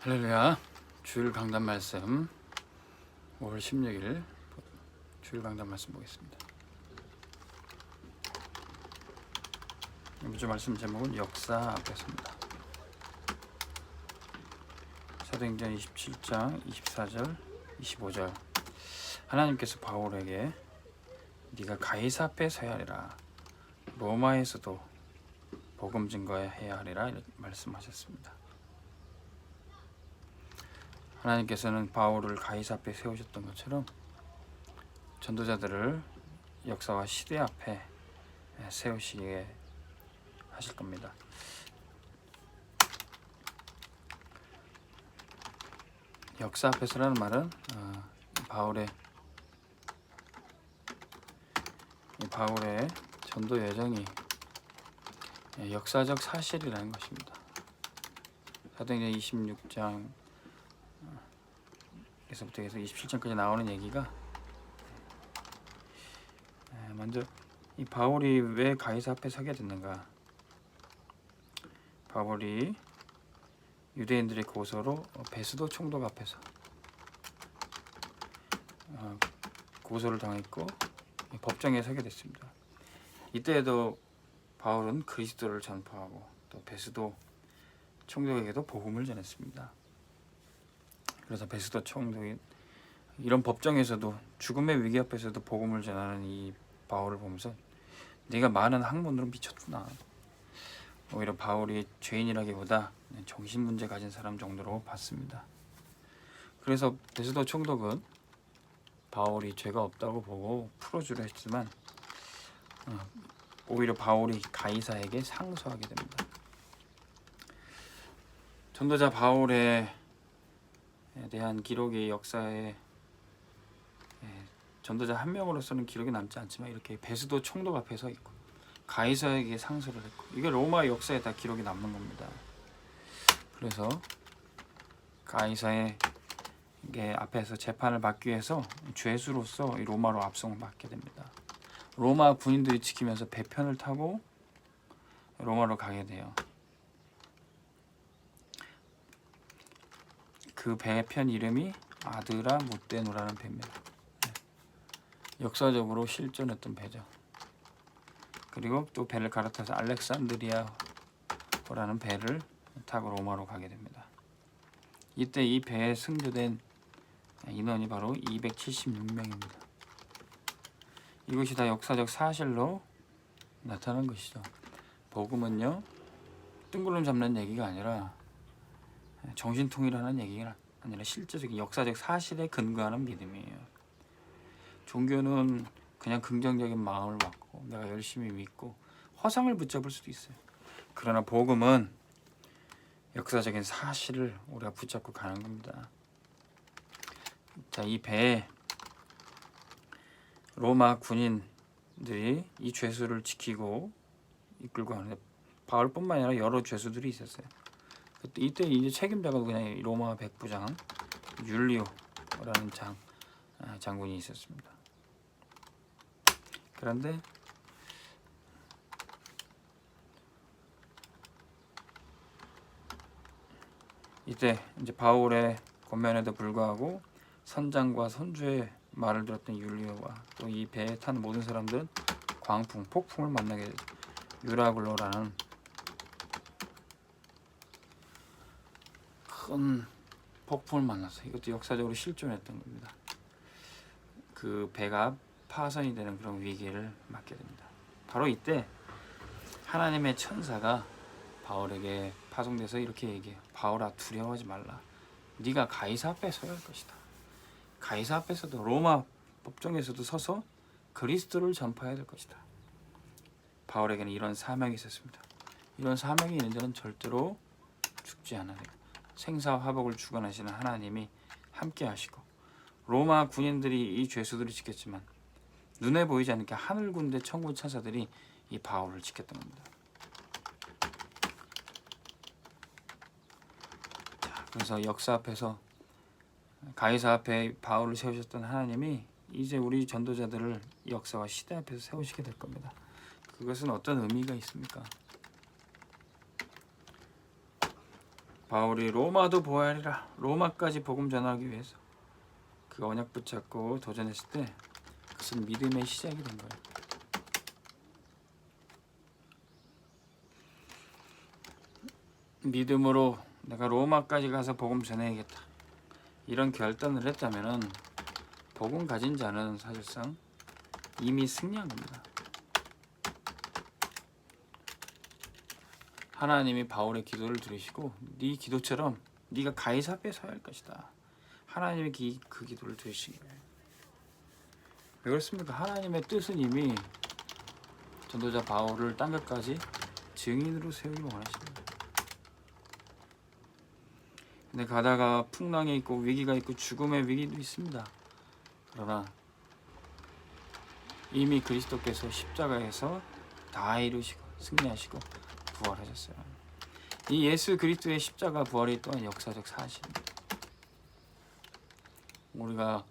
할렐루야. 주일 강단 말씀. 5월 16일 주일 강단 말씀 보겠습니다. 주 말씀 제목은 역사 앞에서입니다. 사도행전 27장 24절 25절. 하나님께서 바울에게 네가 가이사 앞에 서야 하리라. 로마에서도 복음 증거해야 하리라 말씀하셨습니다 하나님께서는 바울을 가이사 앞에 세우셨던 것처럼 전도자들을 역사와 시대 앞에 세우시게 하실 겁니다. 역사 앞에서라는 말은 어, 바울의 이 바울의 전도 여정이 역사적 사실이라는 것입니다. 사도행전 26장 에서부터 해서 27장까지 나오는 얘기가 에, 먼저 이 바울이 왜 가이사 앞에 서게 됐는가? 바울이 유대인들의 고소로 베스도 총독 앞에서 어, 고소를 당했고 법정에 서게 됐습니다. 이때에도 바울은 그리스도를 전파하고 또 베스도 총독에게도 복음을 전했습니다. 그래서 베스도 총독이 이런 법정에서도 죽음의 위기 앞에서도 복음을 전하는 이 바울을 보면서 네가 많은 학문으로 미쳤구나. 오히려 바울이 죄인이라기보다 정신 문제 가진 사람 정도로 봤습니다. 그래서 베스도 총독은 바울이 죄가 없다고 보고 풀어주려 했지만 어, 오히려 바울이 가이사에게 상소하게 됩니다. 전도자 바울의 에 대한 기록이 역사에 예, 전도자 한 명으로서는 기록이 남지 않지만 이렇게 베스도 총독 앞에 서 있고 가이사에게 상소를 했고 이게 로마 역사에 다 기록이 남는 겁니다. 그래서 가이사의 앞에서 재판을 받기 위해서 죄수로서 이 로마로 압송을 받게 됩니다. 로마 군인들이 지키면서 배편을 타고 로마로 가게 돼요. 그 배편 이름이 아드라 무테누라는 배입니다. 네. 역사적으로 실존했던 배죠. 그리고 또 배를 갈아타서 알렉산드리아라는 배를 타고 로마로 가게 됩니다. 이때 이 배에 승조된 인원이 바로 276명입니다. 이것이 다 역사적 사실로 나타난 것이죠. 복음은요 뜬구름 잡는 얘기가 아니라 정신통일하는 얘기가 아니라 실제적인 역사적 사실에 근거하는 믿음이에요. 종교는 그냥 긍정적인 마음을 갖고 내가 열심히 믿고 허상을 붙잡을 수도 있어요. 그러나 복음은 역사적인 사실을 우리가 붙잡고 가는 겁니다. 자, 이 배에 로마 군인들이 이 죄수를 지키고 이끌고 가는데 바울뿐만 아니라 여러 죄수들이 있었어요. 이때 이제 책임자가 그냥 로마 백부장 율리오라는 장 아, 장군이 있었습니다. 그런데 이때 이제 바울의 권면에도 불구하고 선장과 선주의 말을 들었던 율리오와 또 이 배에 탄 모든 사람들은 광풍, 폭풍을 만나게 되죠. 유라굴로라는 큰 폭풍을 만나서 이것도 역사적으로 실존했던 겁니다. 그 배가 파손이 되는 그런 위기를 맞게 됩니다. 바로 이때 하나님의 천사가 바울에게 파송돼서 이렇게 얘기해요. 바울아 두려워하지 말라. 네가 가이사 앞에 서야 할 것이다. 가이사 앞에서도 로마 법정에서도 서서 그리스도를 전파해야 될 것이다. 바울에게는 이런 사명이 있었습니다. 이런 사명이 있는 자는 절대로 죽지 않아요. 생사화복을 주관하시는 하나님이 함께 하시고 로마 군인들이 이 죄수들을 지켰지만 눈에 보이지 않게 하늘 군대 천군 천사들이 이 바울을 지켰던 겁니다. 자, 그래서 역사 앞에서 가이사 앞에 바울을 세우셨던 하나님이 이제 우리 전도자들을 역사와 시대 앞에서 세우시게 될 겁니다. 그것은 어떤 의미가 있습니까? 바울이 로마도 보아리라 로마까지 복음 전하기 위해서 그 언약 붙잡고 도전했을 때 그것은 믿음의 시작이 된 거예요. 믿음으로 내가 로마까지 가서 복음 전해야겠다. 이런 결단을 했다면은 복음 가진 자는 사실상 이미 승리한 겁니다. 하나님이 바울의 기도를 들으시고 네 기도처럼 네가 가이사 앞에 서야 할 것이다. 하나님이 기, 그 기도를 거예요. 왜 그렇습니까? 하나님의 뜻은 이미 전도자 바울을 땅 끝까지 증인으로 세우기 원하십니다. 근데 가다가 풍랑이 있고 위기가 있고 죽음의 위기도 있습니다. 그러나 이미 그리스도께서 십자가에서 다 이루시고 승리하시고 부활하셨어요. 이 예수 그리스도의 십자가 부활이 또한 역사적 사실입니다. 우리가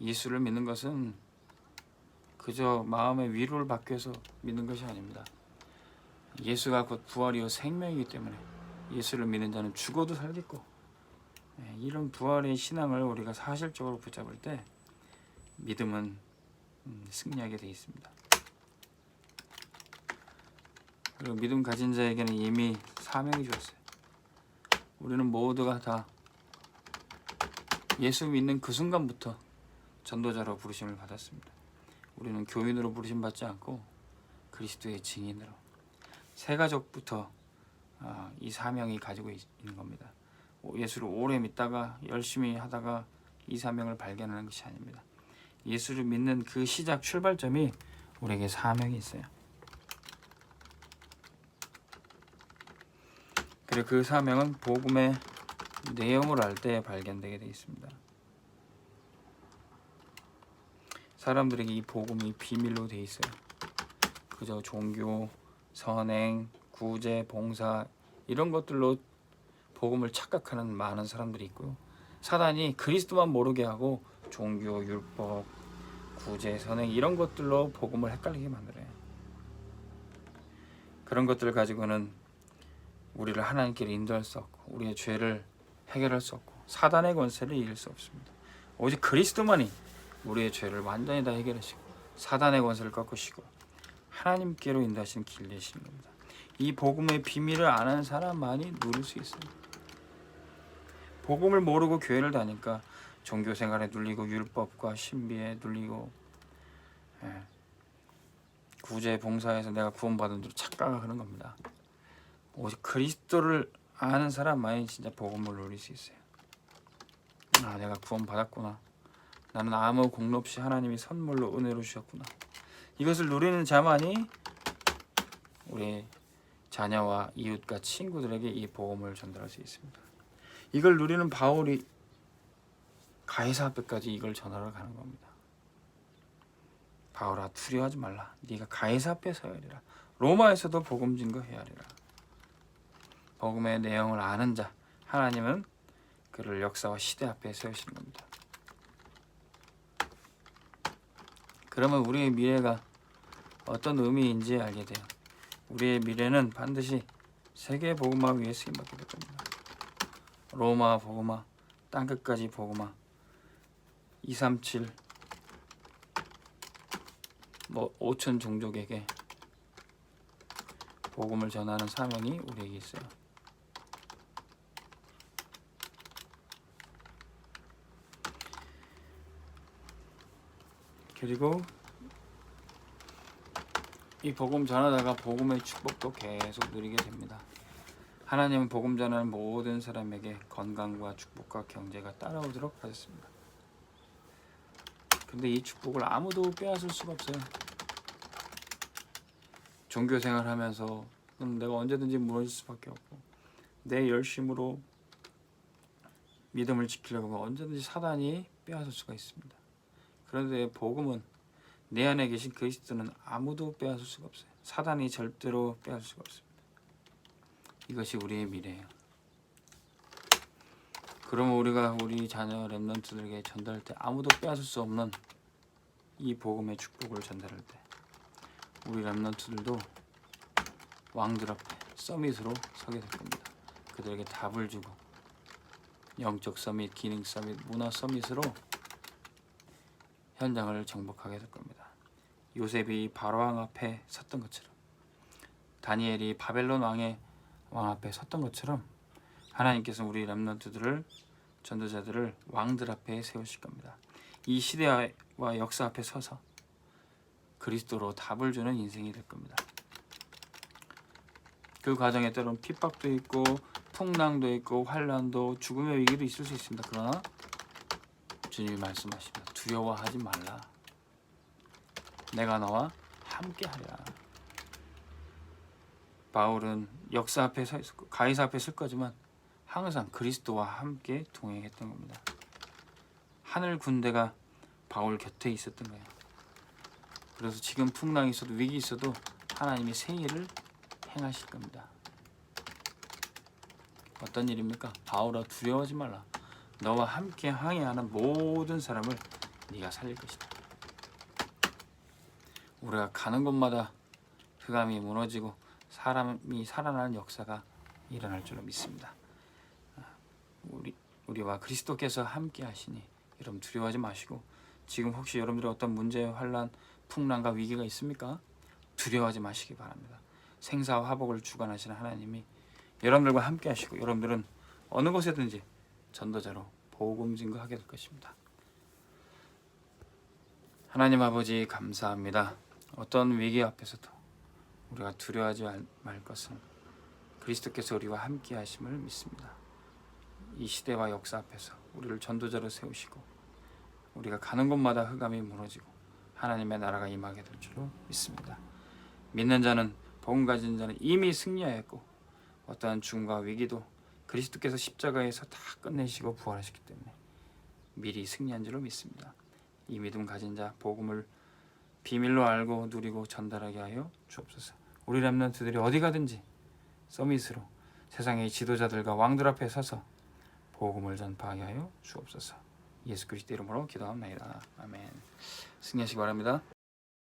예수를 믿는 것은 그저 마음의 위로를 받기 위해서 믿는 것이 아닙니다. 예수가 곧 부활이요 생명이기 때문에 예수를 믿는 자는 죽어도 살겠고 예, 이런 부활의 신앙을 우리가 사실적으로 붙잡을 때 믿음은 음, 승리하게 되어 있습니다. 그리고 믿음 가진 자에게는 이미 사명이 주었어요. 우리는 모두가 다 예수 믿는 그 순간부터 전도자로 부르심을 받았습니다. 우리는 교인으로 부르심 받지 않고 그리스도의 증인으로 새 가족부터 아, 이 사명이 가지고 있- 있는 겁니다. 오- 예수를 오래 믿다가 열심히 하다가 이 사명을 발견하는 것이 아닙니다. 예수를 믿는 그 시작 출발점이 우리에게 사명이 있어요. 그리고 그 사명은 복음의 내용을 알 때 발견되게 되어 있습니다. 사람들에게 이 복음이 비밀로 되어 있어요. 그저 종교, 선행, 구제, 봉사 이런 것들로 복음을 착각하는 많은 사람들이 있고요. 사단이 그리스도만 모르게 하고 종교, 율법, 구제, 선행 이런 것들로 복음을 헷갈리게 만들어요. 그런 것들을 가지고는 우리를 하나님께로 인도할 수 없고 우리의 죄를 해결할 수 없고 사단의 권세를 이길 수 없습니다. 오직 그리스도만이 우리의 죄를 완전히 다 해결하시고 사단의 권세를 꺾으시고 하나님께로 인도하시는 길 되시는 겁니다. 이 복음의 비밀을 아는 사람만이 누릴 수 있어요. 복음을 모르고 교회를 다니까 종교 생활에 눌리고 율법과 신비에 눌리고 예, 구제 봉사에서 내가 구원받은 줄 착각하는 겁니다. 오직 그리스도를 아는 사람만이 진짜 복음을 누릴 수 있어요. 아, 내가 구원 받았구나. 나는 아무 공로 없이 하나님이 선물로 은혜로 주셨구나. 이것을 누리는 자만이 우리 자녀와 이웃과 친구들에게 이 복음을 전달할 수 있습니다. 이걸 누리는 바울이 가이사 앞에까지 이걸 전하러 가는 겁니다. 바울아 두려워하지 말라. 네가 가이사 앞에 서야 하리라. 로마에서도 복음 증거해야 하리라. 복음의 내용을 아는 자 하나님은 그를 역사와 시대 앞에 세우시는 겁니다. 그러면 우리의 미래가 어떤 의미인지 알게 돼요. 우리의 미래는 반드시 세계 복음화 위에 쓰임 받게 될 겁니다. 로마 복음화, 땅 끝까지 복음화, 237, 뭐 5천 종족에게 복음을 전하는 사명이 우리에게 있어요. 그리고 이 복음 전하다가 복음의 축복도 계속 누리게 됩니다. 하나님은 복음 전하는 모든 사람에게 건강과 축복과 경제가 따라오도록 하셨습니다. 근데 이 축복을 아무도 빼앗을 수가 없어요. 종교 생활하면서 음, 내가 언제든지 무너질 수밖에 없고 내 열심으로 믿음을 지키려고 하면 언제든지 사단이 빼앗을 수가 있습니다. 그런데 복음은 내 안에 계신 그리스도는 아무도 빼앗을 수가 없어요. 사단이 절대로 빼앗을 수가 없습니다. 이것이 우리의 미래예요. 그러면 우리가 우리 자녀 렘넌트들에게 전달할 때 아무도 빼앗을 수 없는 이 복음의 축복을 전달할 때 우리 렘넌트들도 왕들 앞에 서밋으로 서게 될 겁니다. 그들에게 답을 주고 영적 서밋, 기능 서밋, 문화 서밋으로 현장을 정복하게 될 겁니다. 요셉이 바로왕 앞에 섰던 것처럼 다니엘이 바벨론 왕의 왕 앞에 섰던 것처럼 하나님께서 우리 렘넌트들을 전도자들을 왕들 앞에 세우실 겁니다. 이 시대와 역사 앞에 서서 그리스도로 답을 주는 인생이 될 겁니다. 그 과정에 때론 핍박도 있고 풍랑도 있고 환란도 죽음의 위기도 있을 수 있습니다. 그러나 주님이 말씀하십니다. 두려워하지 말라. 내가 너와 함께하리라. 바울은 역사 앞에 서 있었고 가이사 앞에 설 거지만 항상 그리스도와 함께 동행했던 겁니다. 하늘 군대가 바울 곁에 있었던 거예요. 그래서 지금 풍랑이 있어도 위기 있어도 하나님이 새 일을 행하실 겁니다. 어떤 일입니까? 바울아 두려워하지 말라. 너와 함께 항해하는 모든 사람을 네가 살릴 것이다. 우리가 가는 곳마다 흑암이 무너지고 사람이 살아나는 역사가 일어날 줄로 믿습니다. 아, 우리 우리와 그리스도께서 함께 하시니 여러분 두려워하지 마시고 지금 혹시 여러분들의 어떤 문제, 환란, 풍랑과 위기가 있습니까? 두려워하지 마시기 바랍니다. 생사와 화복을 주관하시는 하나님이 여러분들과 함께 하시고 여러분들은 어느 곳에든지 전도자로 복음 증거하게 될 것입니다. 하나님 아버지 감사합니다. 어떤 위기 앞에서도 우리가 두려워하지 말- 말 것은 그리스도께서 우리와 함께 하심을 믿습니다. 이 시대와 역사 앞에서 우리를 전도자로 세우시고 우리가 가는 곳마다 흑암이 무너지고 하나님의 나라가 임하게 될 줄로 믿습니다. 믿는 자는 복음 가진 자는 이미 승리하였고 어떠한 죽음과 위기도 그리스도께서 십자가에서 다 끝내시고 부활하셨기 때문에 미리 승리한 줄로 믿습니다. 이 믿음 가진 자 복음을 비밀로 알고 누리고 전달하게 하여 주옵소서. 우리 렘넌트들이 어디 가든지 서밋으로 세상의 지도자들과 왕들 앞에 서서 복음을 전파하게 하여 주옵소서. 예수 그리스도 이름으로 기도합니다. 아멘. 승리하시기 바랍니다.